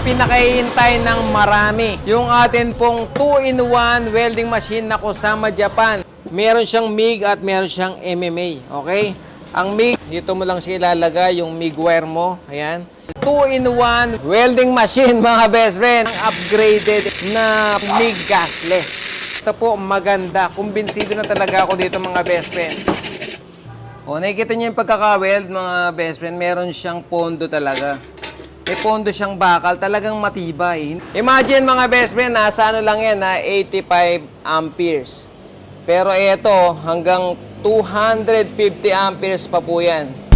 Pinakahihintay ng marami. Yung atin pong 2-in-1 welding machine na Kusama Japan. Meron siyang MIG at meron siyang MMA. Okay? Ang MIG, dito mo lang siya ilalagay, yung MIG wire mo. Ayan. 2-in-1 welding machine, mga best friend. Ang upgraded na MIG gasless. Ito po, maganda. Kumbinsido na talaga ako dito, mga best friend. O, nakikita niyo yung pagkaka-weld, mga best friend. Meron siyang pondo talaga. May pondo siyang bakal, talagang matibay. Imagine mga best friend, nasa ano lang yan, na 85 amperes. Pero ito, hanggang 250 amperes pa po yan.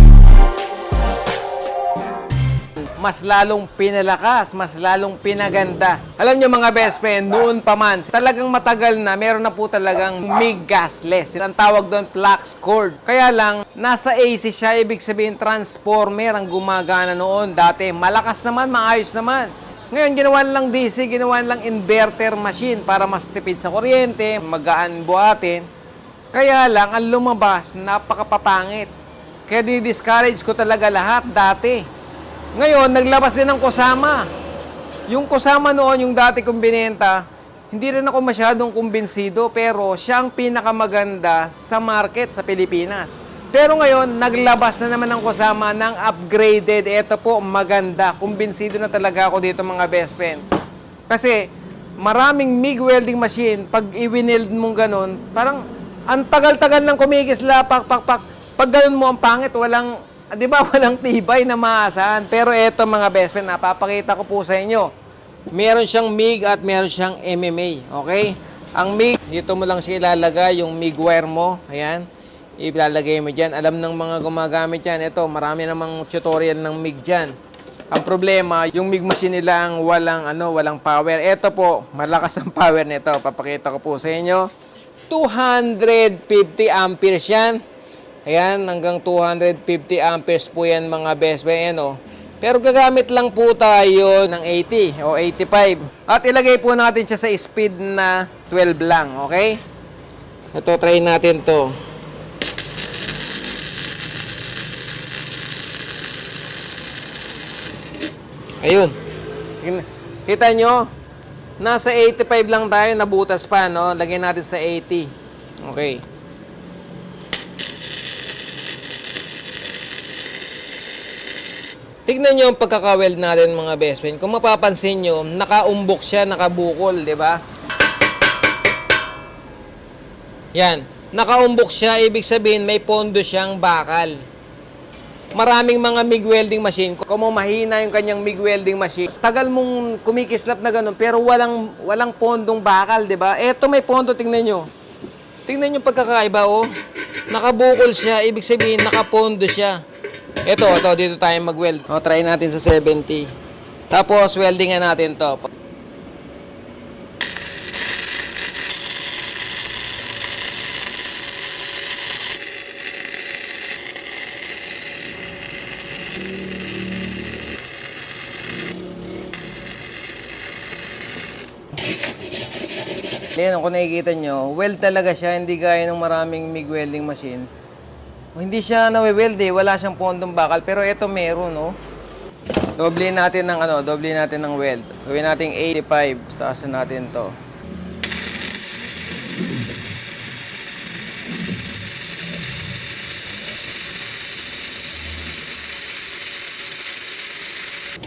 Mas lalong pinalakas, mas lalong pinaganda. Alam niyo mga best friend, noon pa man, talagang matagal na, meron na po talagang MIG gasless. Ang tawag doon, flux cord. Kaya lang, nasa AC siya, ibig sabihin transformer ang gumagana noon. Dati, malakas naman, maayos naman. Ngayon, ginawa lang DC, ginawa lang inverter machine para mas tipid sa kuryente, magaan buhatin. Kaya lang, ang lumabas, napakapapangit. Kaya di-discourage ko talaga lahat dati. Ngayon, naglabas din ng Kusama. Yung Kusama noon, yung dati kong binenta, hindi rin ako masyadong kumbinsido, pero siya ang pinakamaganda sa market sa Pilipinas. Pero ngayon, naglabas na naman ng Kusama ng upgraded. Ito po, maganda. Kumbinsido na talaga ako dito mga best friend. Kasi, maraming MIG welding machine, pag i-winild mong ganun, parang ang tagal-tagal ng kumikisla, pak, pak, pak. Pag ganun mo, ang pangit, walang, di ba, walang tibay na maasahan. Pero eto mga best friend, napapakita ko po sa inyo. Meron siyang MIG at meron siyang MMA, okay? Ang MIG, dito mo lang siya ilalagay, yung MIG wire mo, ayan. Ilalagay mo dyan. Alam ng mga gumagamit yan. Ito, marami namang tutorial ng MIG dyan. Ang problema, yung MIG machine nila ang walang, ano, walang power. Ito po, malakas ang power nito. Papakita ko po sa inyo. 250 amperes yan. Ayan, hanggang 250 amperes po yan mga best friend. Ayan, oh. Pero gagamit lang po tayo ng 80 o 85. At ilagay po natin siya sa speed na 12 lang, okay? Ito, try natin to. Ayun. Kita nyo? Nasa 85 lang tayo, nabutas pa, no? Lagyan natin sa 80. Okay. Tignan nyo ang pagkakaweld natin mga best friend. Kung mapapansin nyo, nakaumbok siya, nakabukol, di ba? Yan. Nakaumbok siya, ibig sabihin may pondo siyang bakal. Maraming mga MIG welding machine. Kung mahina yung kanyang MIG welding machine, tagal mong kumikislap na ganun, pero walang, walang pondong bakal, di ba? Eto may pondo, tingnan nyo. Tingnan nyo pagkakaiba, oh. Nakabukol siya, ibig sabihin nakapondo siya. Ito, ito, dito tayo mag-weld. O, try natin sa 70. Tapos, weldingan natin to. Yan, kung nakikita nyo, weld talaga siya, hindi gaya ng maraming MIG welding machine. O, hindi siya nawe-weld eh, wala siyang pondong bakal, pero ito meron, no? Doble natin ng ano, doble natin ng weld. Gawin natin 85, taasan natin to.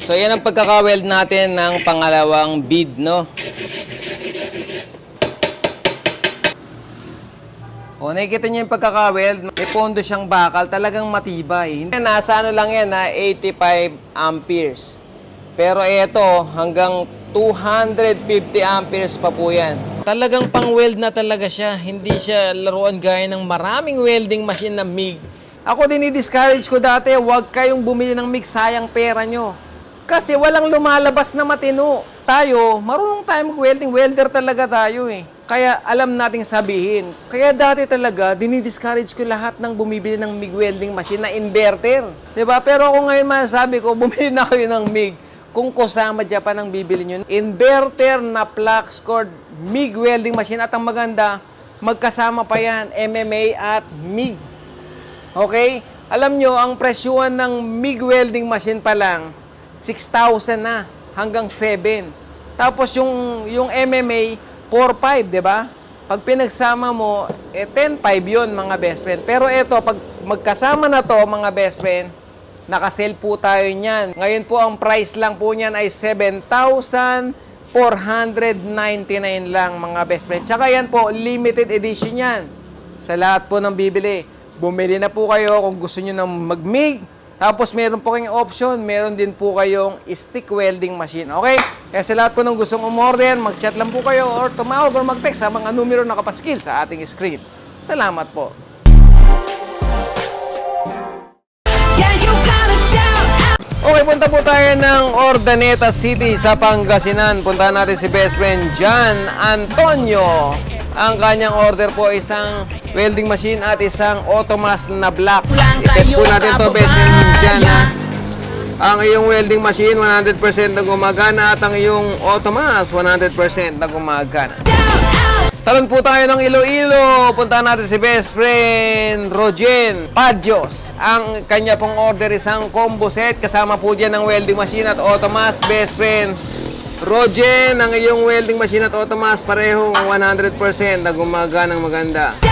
So yan ang pagkaka-weld natin ng pangalawang bead, no? O, nakikita niyo yung pagkaka-weld, may pondo siyang bakal, talagang matibay. Nasa ano lang yan, na 85 amperes. Pero ito, hanggang 250 amperes pa po yan. Talagang pang-weld na talaga siya. Hindi siya laruan gaya ng maraming welding machine na MIG. Ako din i-discourage ko dati, huwag kayong bumili ng MIG, sayang pera nyo. Kasi walang lumalabas na matino. Tayo, marunong tayo mag-welding. Welder talaga tayo eh. Kaya alam nating sabihin. Kaya dati talaga, dinidiscourage ko lahat ng bumibili ng MIG welding machine na inverter. ba? Pero ako ngayon masasabi ko, bumili na kayo ng MIG. Kung Kusama Japan ang bibili nyo, inverter na flux cord MIG welding machine. At ang maganda, magkasama pa yan, MMA at MIG. Okay? Alam nyo, ang presyuhan ng MIG welding machine pa lang, 6,000 na. Hanggang 7. Tapos yung, yung MMA, 4-5, di ba? Pag pinagsama mo, eh 10-5 yun mga best friend. Pero ito, pag magkasama na to mga best friend, nakasell po tayo niyan. Ngayon po, ang price lang po niyan ay 7,499 lang mga best friend. Tsaka yan po, limited edition yan. Sa lahat po ng bibili. Bumili na po kayo kung gusto nyo ng mag-MIG. Tapos meron po kayong option, meron din po kayong stick welding machine. Okay? Kaya sa lahat po ng gustong umorder, mag-chat lang po kayo or tumawag or mag-text sa mga numero na nakapaskil sa ating screen. Salamat po. Okay, punta po tayo ng Ordaneta City sa Pangasinan. Puntahan natin si best friend John Antonio. Ang kanyang order po isang welding machine at isang automas na black. I-test po natin to best friend ha. Ang iyong welding machine 100% na gumagana at ang iyong automas 100% na gumagana. Talon po tayo ng Iloilo. Puntahan natin si best friend Rogen Padios. Ang kanya pong order isang combo set. Kasama po dyan ng welding machine at automas. Best friend Rogen, ang iyong welding machine at automas parehong 100% na gumaganang maganda.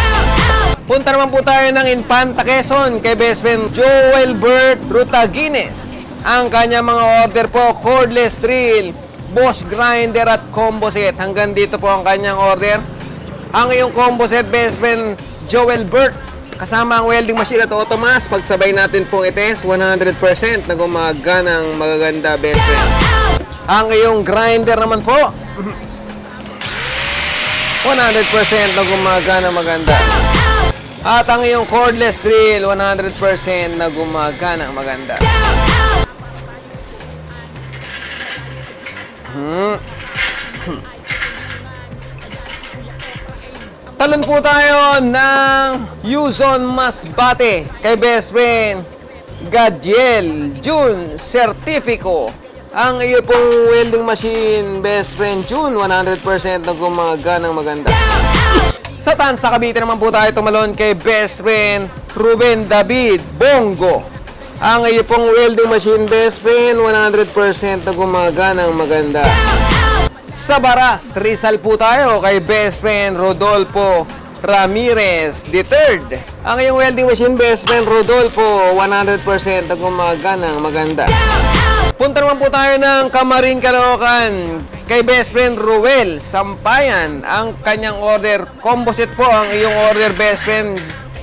Punta naman po tayo ng Infanta Quezon kay best friend Joel Bert Rutagines. Ang kanya mga order po, cordless drill, Bosch grinder at combo set. Hanggang dito po ang kanyang order. Ang iyong combo set, best friend Joel Bert. Kasama ang welding machine at automas. Pagsabay natin pong ites, 100% na gumaganang magaganda, best friend. Ang iyong grinder naman po, 100% na gumagana maganda. At ang iyong cordless drill, 100% na gumagana maganda. Hmm. Talon po tayo ng Yuzon Masbate kay best friend Gadiel June Certifico. Ang iyo pong welding machine, best friend June, 100% na gumaganang maganda. Sa Tansa, Cavite naman po tayo tumalon kay best friend Ruben David Bongo. Ang iyo pong welding machine, best friend, 100% na gumaganang maganda. Sa Baras, Rizal po tayo kay best friend Rodolfo Ramirez III. Ang iyong welding machine, best friend Rodolfo, 100% na gumaganang maganda. Punta naman po tayo ng Kamarin, Caloocan kay best friend Ruel Sampayan. Ang kanyang order, combo set po ang iyong order best friend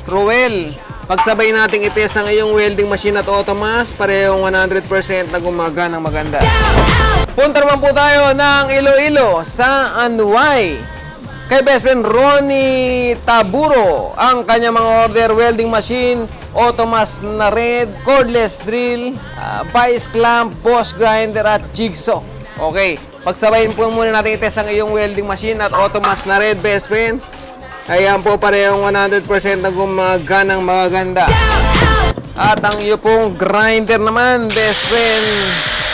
Ruel. Pagsabay nating itest ang iyong welding machine at automas, parehong 100% na gumagana maganda. Punta naman po tayo ng Iloilo sa Anway. Kay best friend Ronnie Taburo, ang kanya mga order welding machine, automas na red, cordless drill, ah, vice clamp, boss grinder at jigsaw. Okay, pagsabayin po muna natin itest ang iyong welding machine at automas na red best friend. Ayan po parehong 100% na gumaganang magaganda. At ang iyo pong grinder naman, best friend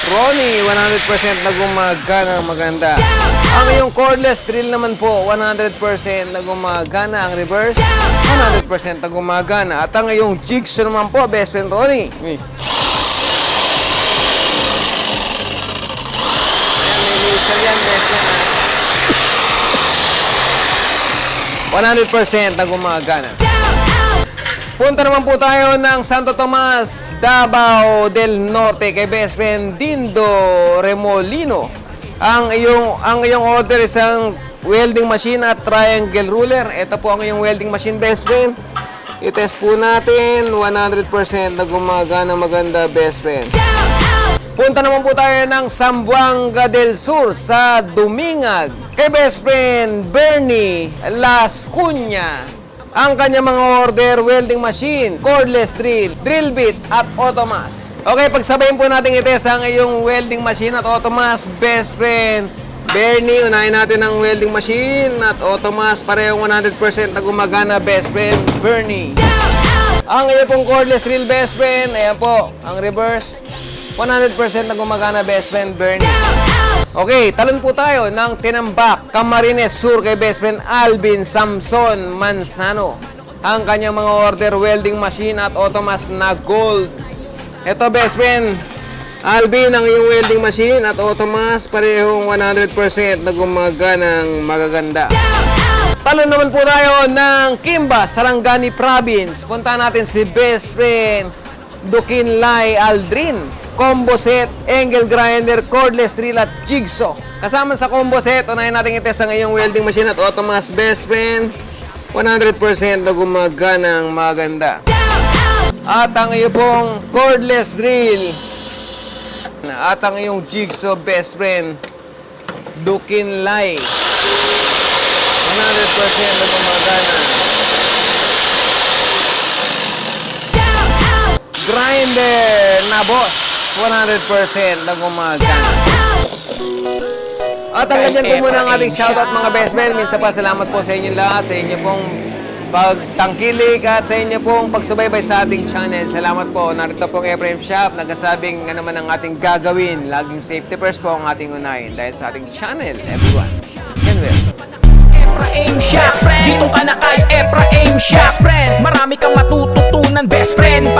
Ronnie, 100% na gumagana maganda. Ang iyong cordless drill naman po, 100% na gumagana. Ang reverse, 100% na gumagana. At ang iyong jigsaw naman po, best friend Ronnie. Uy. Ayan, may laser yan, best friend. ah. 100% na gumagana. Punta naman po tayo ng Santo Tomas, Davao del Norte kay best friend Dindo Remolino. Ang iyong ang iyong order isang welding machine at triangle ruler. Ito po ang iyong welding machine best friend. I-test po natin 100% na gumagana maganda best friend. Punta naman po tayo ng Sambuanga del Sur sa Dumingag kay best friend Bernie Las Cunha. Ang kanya mga order, welding machine, cordless drill, drill bit at automas. Okay, pagsabayin po natin itest ang iyong welding machine at automas, best friend Bernie, unahin natin ang welding machine at automas, parehong 100% na gumagana, best friend Bernie. Ang iyo pong cordless drill best friend, ayan po, ang reverse, 100% na gumagana best friend Bernie. Okay, talon po tayo ng Tinambak, Camarines Sur kay best friend Alvin Samson Manzano. Ang kanyang mga order welding machine at automas na gold. Ito best friend, Alvin, ang iyong welding machine at Automas, parehong 100% na gumaganang magaganda. Talo naman po tayo ng Kimba, Sarangani Province. Punta natin si best friend Dukin Lai Aldrin. Combo set, angle grinder, cordless drill at jigsaw. Kasama sa combo set, unahin natin i-test ang iyong welding machine at Automas best friend. 100% na gumaganang maganda. At ang iyong pong cordless drill. At ang iyong jigsaw best friend, Dukin Lai. 100% na gumagana. Grinder na boss. 100% na gumagana. At hanggang dyan po muna ang ating shoutout mga best men. Minsan pa salamat po sa inyo lahat, sa inyo pong pagtangkilik at sa inyo pong pagsubaybay sa ating channel. Salamat po. Narito po ang Ephraim Shop. Nagasabing nga naman ang ating gagawin. Laging safety first po ang ating unahin dahil sa ating channel, everyone. And well. Ephraim Shop Dito ka na kay Ephraim Shop Marami kang matututunan best friend